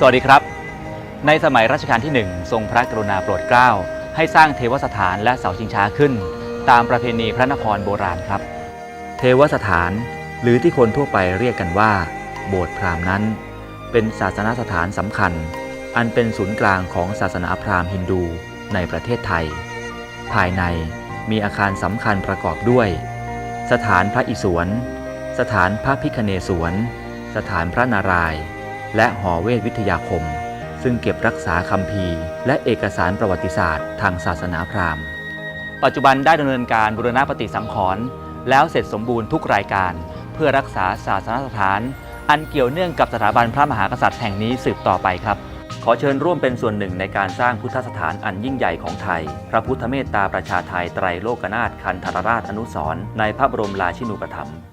สวัสดีครับ ในสมัยรัชกาลที่หนึ่งทรงพระกรุณาโปรดเกล้า ให้สร้างเทวสถานและเสาชิงช้าขึ้น ตามประเพณีพระนครโบราณครับ เทวสถาน หรือที่คนทั่วไปเรียกกันว่า โบสถ์พราหมณ์นั้น เป็นศาสนสถานสำคัญ อันเป็นศูนย์กลางของศาสนาพราหมณ์ฮินดูในประเทศไทย ภายในมีอาคารสำคัญประกอบด้วย สถานพระอิศวร สถานพระพิคเนศวร สถานพระนารายณ์ และหอเวทวิทยาคม ซึ่งเก็บรักษาคัมภีร์ และเอกสารประวัติศาสตร์ทางศาสนาพราหมณ์ ปัจจุบันได้ดำเนินการบูรณะปฏิสังขรณ์แล้วเสร็จสมบูรณ์ทุกรายการ เพื่อรักษาศาสนสถาน อันเกี่ยวเนื่องกับสถาบันพระมหากษัตริย์แห่งนี้สืบต่อไปครับขอเชิญร่วมเป็นส่วนหนึ่งในการสร้างพุทธสถานอันยิ่งใหญ่ของไทย พระพุทธเมตตาประชาไทยไตรโลกนาถคันธรราชอนุสรณ์ในพระบรมราชินูปถัมภ์